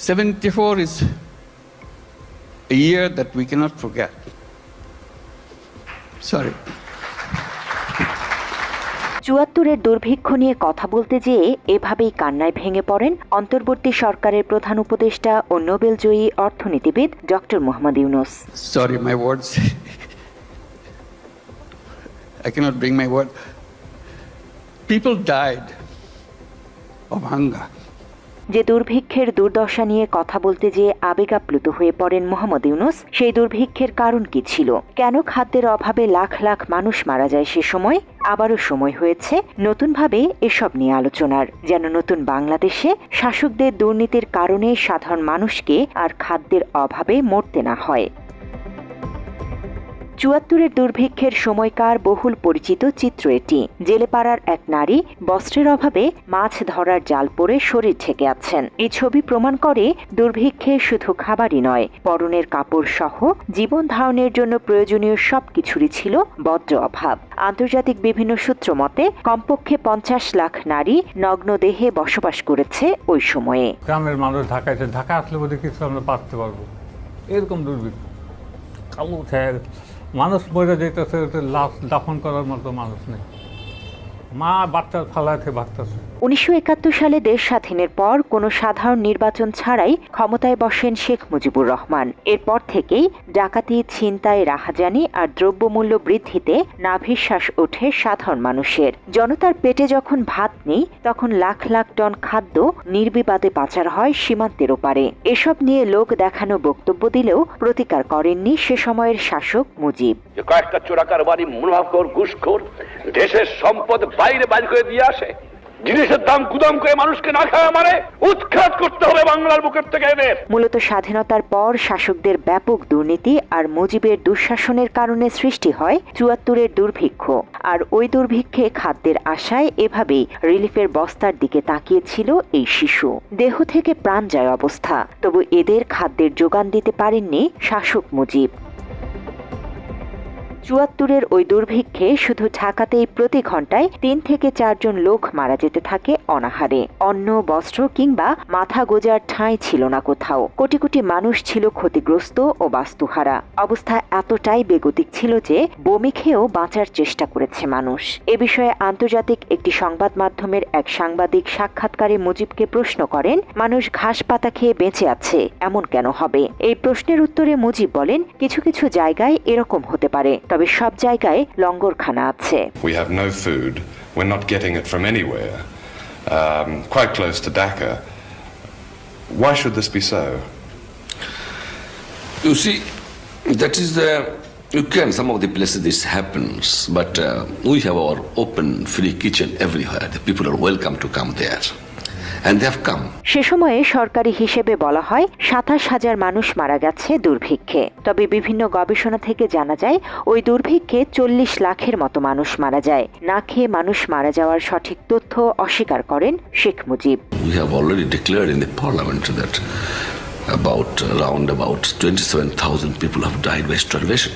74 is a year that we cannot forget. Sorry. চুয়াত্তরের দুর্ভিক্ষ নিয়ে কথা বলতে যেয়ে এভাবেই কান্নায় ভেঙে পড়েন অন্তর্বর্তী সরকারের প্রধান উপদেষ্টা ও নোবেলজয়ী অর্থনীতিবিদ doctor Mohammad Yunus sorry my words I cannot bring my word. People died of hunger. যে দুর্ভিক্ষের দুর্দশা নিয়ে কথা বলতে যেয়ে আবেগাপ্লুত হয়ে পড়েন মোহাম্মদ ইউনুস, সেই দুর্ভিক্ষের কারণ কি ছিল? কেন খাদ্যের অভাবে লাখ লাখ মানুষ মারা যায় সে সময়? আবারও সময় হয়েছে নতুনভাবে এসব নিয়ে আলোচনার। যেন নতুন বাংলাদেশে শাসকদের দুর্নীতির কারণে সাধারণ মানুষকে আর খাদ্যের অভাবে মরতে না হয়। চুয়াত্তরের দুর্ভিক্ষের সময়কার বহুল পরিচিত চিত্র এটি। জেলেপাড়ার এক নারী বস্ত্রের অভাবে মাছ ধরার জাল পরে শরীর ঢেকে আছেন। এই ছবি প্রমাণ করে দুর্ভিক্ষে শুধু খাবারই নয়, পরনের কাপড় সহ জীবন ধারণের জন্য প্রয়োজনীয় সব কিছুরই ছিল বজ্র অভাব। আন্তর্জাতিক বিভিন্ন সূত্র মতে, কমপক্ষে পঞ্চাশ লাখ নারী নগ্ন দেহে বসবাস করেছে ওই সময়ে। গ্রামের মানুষ ঢাকা ঢাকা আসলে বোধহয় কিছু আমরা পারতে পারব। এরকম দুর্ভিক্ষ। কালো মানুষ মরে যেতেছে লাশ দাফন করার মতো মানুষ নেই। মা বাচ্চা ফালাতে ভাগতেছে উনিশশো একাত্তর সালে দেশ স্বাধীনের পর কোনো সাধারণ নির্বাচন ছাড়াই ক্ষমতায় বসেন শেখ মুজিবুর রহমান। এরপর থেকেই ডাকাতি, ছিনতাই, রাহাজানি আর দ্রব্যমূল্য বৃদ্ধিতে নাভিশ্বাস ওঠে সাধারণ মানুষের। জনতার পেটে যখন ভাত নেই, তখন লাখ লাখ টন খাদ্য নির্বিবাদে পাচার হয় সীমান্তের ওপারে। এসব নিয়ে লোক দেখানো বক্তব্য দিলেও প্রতিকার করেননি সে সময়ের শাসক মুজিব। কয়েকটা চোরাকার বাড়ি মুনাফকর ঘুষখোর দেশের সম্পদ বাইরে বাইর করে দিয়ে আসে জিনিসের দাম গুদাম করে মানুষকে না খাওয়া মানে উৎখাত করতে হবে বাংলার বুকের থেকে এদের। মূলত স্বাধীনতার পর শাসকদের ব্যাপক দুর্নীতি আর মুজিবের দুঃশাসনের কারণে সৃষ্টি হয় চুয়াত্তরের দুর্ভিক্ষ। আর ওই দুর্ভিক্ষে খাদ্যের আশায় এভাবেই রিলিফের বস্তার দিকে তাকিয়েছিল এই শিশু। দেহ থেকে প্রাণ যায় অবস্থা। তবু এদের খাদ্যের যোগান দিতে পারেননি শাসক মুজিব। চুয়াত্তরের ওই দুর্ভিক্ষে শুধু ঢাকাতেই প্রতি ঘন্টায় তিন থেকে চারজন লোক মারা যেতে থাকে অনাহারে। অন্ন, বস্ত্র কিংবা মাথা গোজার ঠাঁই ছিল না কোথাও। কোটি কোটি মানুষ ছিল ক্ষতিগ্রস্ত ও বাস্তুহারা। অবস্থা এতটাই বেগতিক ছিল যে বমি খেয়েও বাঁচার চেষ্টা করেছে মানুষ। এ বিষয়ে আন্তর্জাতিক একটি সংবাদ মাধ্যমের এক সাংবাদিক সাক্ষাৎকারে মুজিবকে প্রশ্ন করেন, মানুষ ঘাস পাতা খেয়ে বেঁচে আছে, এমন কেন হবে? এই প্রশ্নের উত্তরে মুজিব বলেন, কিছু কিছু জায়গায় এরকম হতে পারে। তবে সব জায়গায় লঙ্গরখানা আছে We have no food. We're not getting it from anywhere. Um, quite close to Dhaka. Why should this be so? You see, that is the. You can, some of the places this happens, but uh, we have our open, free kitchen everywhere. The people are welcome to come there. সে সময়ে সরকারি হিসেবে বলা হয় সাতাশ হাজার মানুষ মারা গেছে দুর্ভিক্ষে। তবে বিভিন্ন গবেষণা থেকে জানা যায় ওই দুর্ভিক্ষে চল্লিশ লাখের মতো মানুষ মারা যায়। না খেয়ে মানুষ মারা যাওয়ার সঠিক তথ্য অস্বীকার করেন Sheikh Mujib. We have already declared in the parliament that about around about 27,000 people have died by starvation.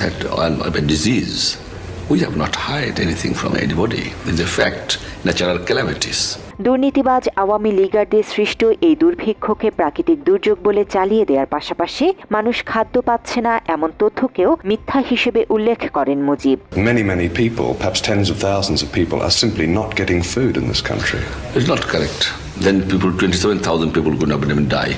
That, and by disease. We have not hide anything from anybody. It's a fact, natural calamities. দুর্নীতিবাজ আওয়ামী লীগারদের সৃষ্ট এই দুর্ভিক্ষকে প্রাকৃতিক দুর্যোগ বলে চালিয়ে দেওয়ার পাশাপাশি মানুষ খাদ্য পাচ্ছে না এমন তথ্যকেও মিথ্যা হিসেবে উল্লেখ করেন Mujib Many, many people, perhaps tens of thousands of people, are simply not getting food in this country. It's not correct. Then people, 27,000 people could not even die.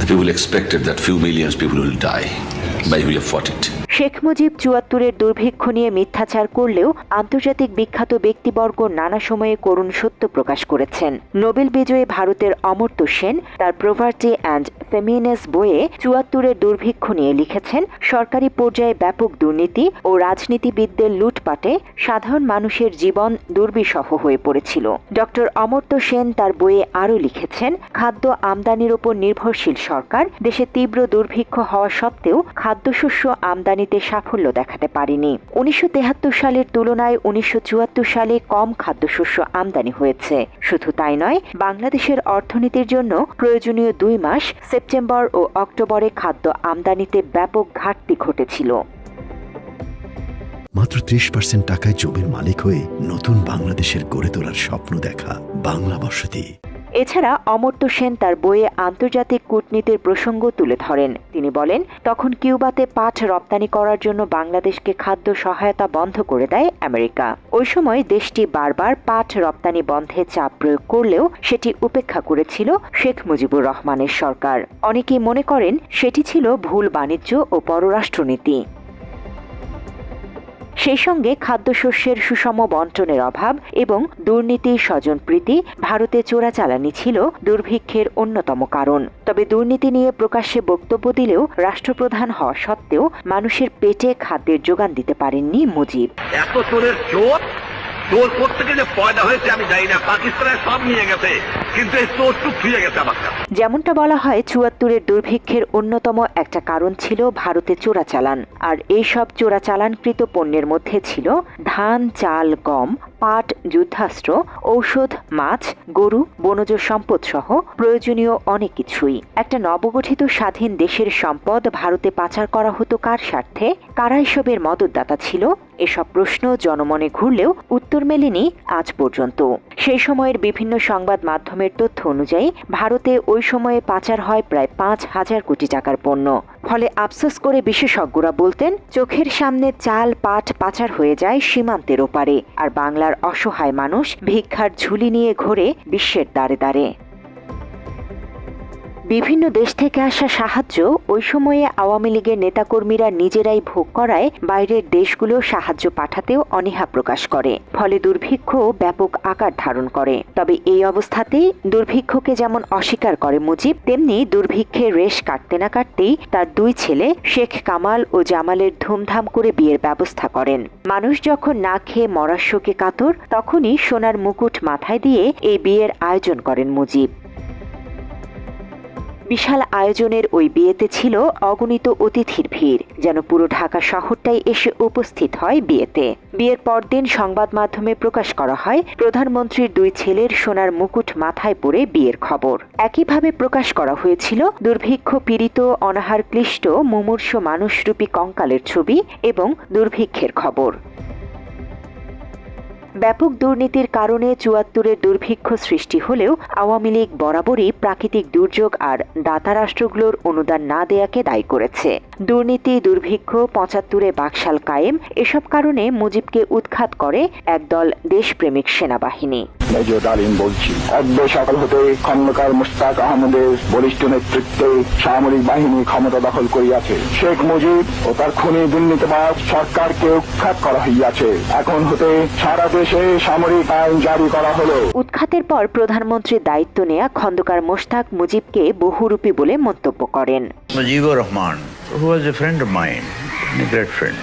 The people expected that few millions people will die. yes. By we have fought it. Sheikh Mujib চুয়াত্তরের দুর্ভিক্ষ নিয়ে মিথ্যাচার করলেও আন্তর্জাতিক বিখ্যাত ব্যক্তিবর্গ নানা সময়ে করুণ সত্য প্রকাশ করেছেন। নোবেল বিজয়ী ভারতের অমর্ত্য সেন, তার প্রভার্টি অ্যান্ড ফেমিনেস বইয়ে চুয়াত্তরের দুর্ভিক্ষ নিয়ে লিখেছেন, সরকারি পর্যায়ে ব্যাপক দুর্নীতি ও রাজনীতিবিদদের লুটপাটে সাধারণ মানুষের জীবন দুর্বিষহ হয়ে পড়েছিল। ডক্টর অমর্ত্য সেন তার বইয়ে আরও লিখেছেন, খাদ্য আমদানির ওপর নির্ভরশীল সরকার দেশে তীব্র দুর্ভিক্ষ হওয়া সত্ত্বেও খাদ্যশস্য আমদানিতে সাফল্য দেখাতে পারেনি। উনিশশো সালের তুলনায় উনিশশো সালে কম খাদ্যশস্য আমদানি হয়েছে। শুধু তাই নয়, বাংলাদেশের অর্থনীতির জন্য প্রয়োজনীয় দুই মাস, সেপ্টেম্বর ও অক্টোবরে খাদ্য আমদানিতে ব্যাপক ঘাটতি ঘটেছিল। মাত্র ত্রিশ পার্সেন্ট টাকায় জমির মালিক হয়ে নতুন বাংলাদেশের গড়ে তোলার স্বপ্ন দেখা বাংলা বসতি এছাড়া অমর্ত্য সেন তার বইয়ে আন্তর্জাতিক কূটনীতির প্রসঙ্গ তুলে ধরেন। তিনি বলেন, তখন কিউবাতে পাট রপ্তানি করার জন্য বাংলাদেশকে খাদ্য সহায়তা বন্ধ করে দেয় আমেরিকা। ওই সময় দেশটি বারবার পাট রপ্তানি বন্ধে চাপ প্রয়োগ করলেও সেটি উপেক্ষা করেছিল শেখ মুজিবুর রহমানের সরকার। অনেকেই মনে করেন, সেটি ছিল ভুল বাণিজ্য ও পররাষ্ট্রনীতি। সেই সঙ্গে খাদ্যশস্যের সুষম বন্টনের অভাব এবং দুর্নীতি স্বজনপ্রীতি ভারতে চোরাচালানি ছিল দুর্ভিক্ষের অন্যতম কারণ। তবে দুর্নীতি নিয়ে প্রকাশ্যে বক্তব্য দিলেও রাষ্ট্রপ্রধান হওয়া সত্ত্বেও মানুষের পেটে খাদ্যের যোগান দিতে পারেননি মুজিব। এত চোরের চোর? চোর পয়দা হয়েছে আমি জানি না। পাকিস্তানের সব নিয়ে গেছে। কিন্তু যেমনটা বলা হয়, চুয়াত্তরের দুর্ভিক্ষের অন্যতম একটা কারণ ছিল ভারতে চোরাচালান। আর এইসব চোরাচালানকৃত পণ্যের মধ্যে ছিল ধান, চাল, গম, পাট, যুদ্ধাস্ত্র, ঔষধ, মাছ, গরু, বনজ সম্পদ সহ প্রয়োজনীয় অনেক কিছুই। একটা নবগঠিত স্বাধীন দেশের সম্পদ ভারতে পাচার করা হতো কার স্বার্থে? কারা এসবের মদতদাতা ছিল? এসব প্রশ্ন জনমনে ঘুরলেও উত্তর মেলেনি আজ পর্যন্ত। সেই সময়ের বিভিন্ন সংবাদ মাধ্যমের তথ্য অনুযায়ী ভারতে ওই সময়ে পাচার হয় প্রায় পাঁচ হাজার কোটি টাকার পণ্য। ফলে আফসোস করে বিশেষজ্ঞরা বলতেন, চোখের সামনে চাল পাট পাচার হয়ে যায় সীমান্তের ওপারে, আর বাংলার অসহায় মানুষ ভিক্ষার ঝুলি নিয়ে ঘোরে বিশ্বের দ্বারে দ্বারে। বিভিন্ন দেশ থেকে আসা সাহায্য ওই সময়ে আওয়ামী লীগের নেতাকর্মীরা নিজেরাই ভোগ করায় বাইরের দেশগুলো সাহায্য পাঠাতেও অনীহা প্রকাশ করে, ফলে দুর্ভিক্ষ ব্যাপক আকার ধারণ করে। তবে এই অবস্থাতেই দুর্ভিক্ষকে যেমন অস্বীকার করে মুজিব, তেমনি দুর্ভিক্ষের রেশ কাটতে না কাটতেই তার দুই ছেলে শেখ কামাল ও জামালের ধুমধাম করে বিয়ের ব্যবস্থা করেন। মানুষ যখন না খেয়ে মরার কাতর, তখনই সোনার মুকুট মাথায় দিয়ে এই বিয়ের আয়োজন করেন মুজিব। বিশাল আয়োজনের ওই বিয়েতে ছিল অগণিত অতিথির ভিড়, যেন পুরো ঢাকা শহরটাই এসে উপস্থিত হয় বিয়েতে। বিয়ের পরদিন সংবাদ মাধ্যমে প্রকাশ করা হয়, প্রধানমন্ত্রীর দুই ছেলের সোনার মুকুট মাথায় পরে বিয়ের খবর। একইভাবে প্রকাশ করা হয়েছিল, দুর্ভিক্ষ পীড়িত অনাহার ক্লিষ্ট মুমূর্ষ মানুষরূপী কঙ্কালের ছবি এবং দুর্ভিক্ষের খবর। ব্যাপক দুর্নীতির কারণে চুয়াত্তরের দুর্ভিক্ষ সৃষ্টি হলেও আওয়ামী লীগ বরাবরই প্রাকৃতিক দুর্যোগ আর দাতা রাষ্ট্রগুলোর অনুদান না দেয়াকে দায়ী করেছে। দুর্নীতি, দুর্ভিক্ষ, পঁচাত্তরে বাকশাল কায়েম, এসব কারণে মুজিবকে উৎখাত করে একদল দেশপ্রেমিক সেনাবাহিনী। মেজর ডালিম বলছি। অদ্য সকাল হতে খন্দকার মুস্তাক আহমদের বরিষ্ঠ নেতৃত্বে সামরিক বাহিনী ক্ষমতা দখল করিয়াছে। শেখ মুজিব ও তার খুনি দুর্নীতিবাজ সরকারকে উৎখাত করা হইয়াছে। এখন হতে সারা দেশে সামরিক আইন জারি করা হলো। উৎখাতের পর প্রধানমন্ত্রীর দায়িত্ব নেয়া খন্দকার মোশতাক মুজিবকে বহুরূপী বলে মন্তব্য করেন। Mujibur Rahman was a friend of mine, a great friend.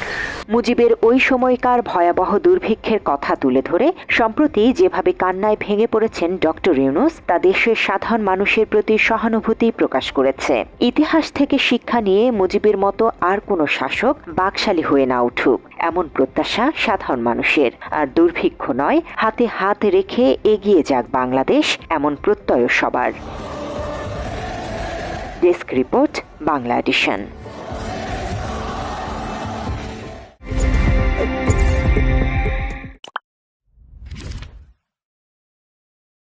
মুজিবের ওই সময়কার ভয়াবহ দুর্ভিক্ষের কথা তুলে ধরে, সম্প্রতি যেভাবে কান্নায় ভেঙে পড়েছেন ডক্টর ইউনুস, তা দেশের সাধারণ মানুষের প্রতি সহানুভূতি প্রকাশ করেছে। ইতিহাস থেকে শিক্ষা নিয়ে মুজিবের মতো আর কোনো শাসক বাকশালী হয়ে না উঠুক, এমন প্রত্যাশা সাধারণ মানুষের। আর দুর্ভিক্ষ নয়, হাতে হাত রেখে এগিয়ে যাক বাংলাদেশ, এমন প্রত্যয় সবার। Desk report, Bangla edition.